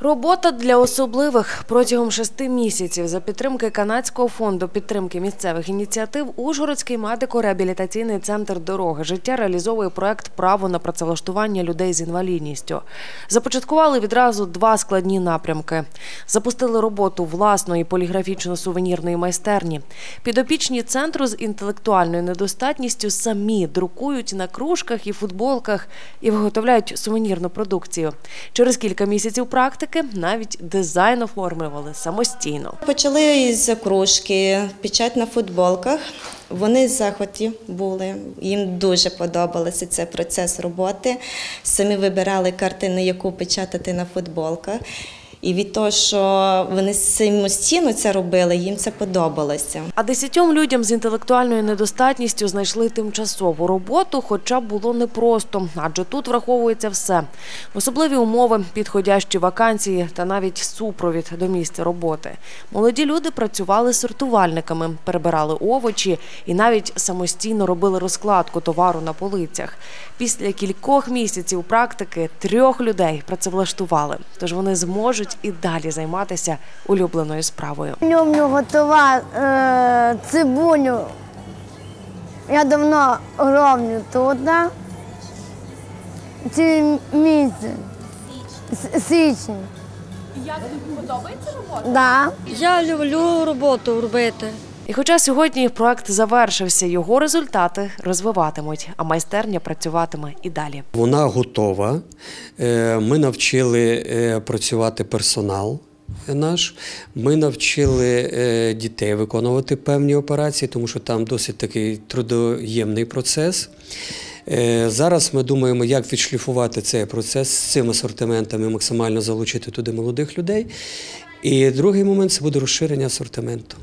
Робота для особливих протягом шести місяців за підтримки канадського фонду підтримки місцевих ініціатив Ужгородський медико-реабілітаційний центр дороги життя реалізовує проект Право на працевлаштування людей з інвалідністю. Започаткували відразу два складні напрямки. Запустили роботу власної поліграфічно-сувенірної майстерні. Підопічні центру з інтелектуальною недостатністю самі друкують на кружках і футболках і виготовляють сувенірну продукцію. Через кілька місяців практики навіть дизайн оформлювали самостійно. Почали із кружки, печать на футболках. Вони в захваті були, їм дуже подобався цей процес роботи. Самі вибирали картини, яку печатати на футболках. І від того, що вони самостійно це робили, їм це подобалося. А десятьом людям з інтелектуальною недостатністю знайшли тимчасову роботу, хоча було непросто, адже тут враховується все: особливі умови, підходящі вакансії та навіть супровід до місця роботи. Молоді люди працювали сортувальниками, перебирали овочі і навіть самостійно робили розкладку товару на полицях. Після кількох місяців практики трьох людей працевлаштували, тож вони зможуть і далі займатися улюбленою справою. Люблю готувати е, цибулю. Я давно роблю тут. Ці місяць. Січень. Як тобі подобається робота? Да. Я люблю роботу робити. І хоча сьогодні проект завершився, його результати розвиватимуть, а майстерня працюватиме і далі. Вона готова. Е, Ми навчили е, працювати персонал наш. Ми навчили е, дітей виконувати певні операції, тому що там досить такий трудоємний процес. Зараз ми думаємо, як відшліфувати цей процес з цими асортиментами, максимально залучити туди молодих людей. І другий момент це буде розширення асортименту.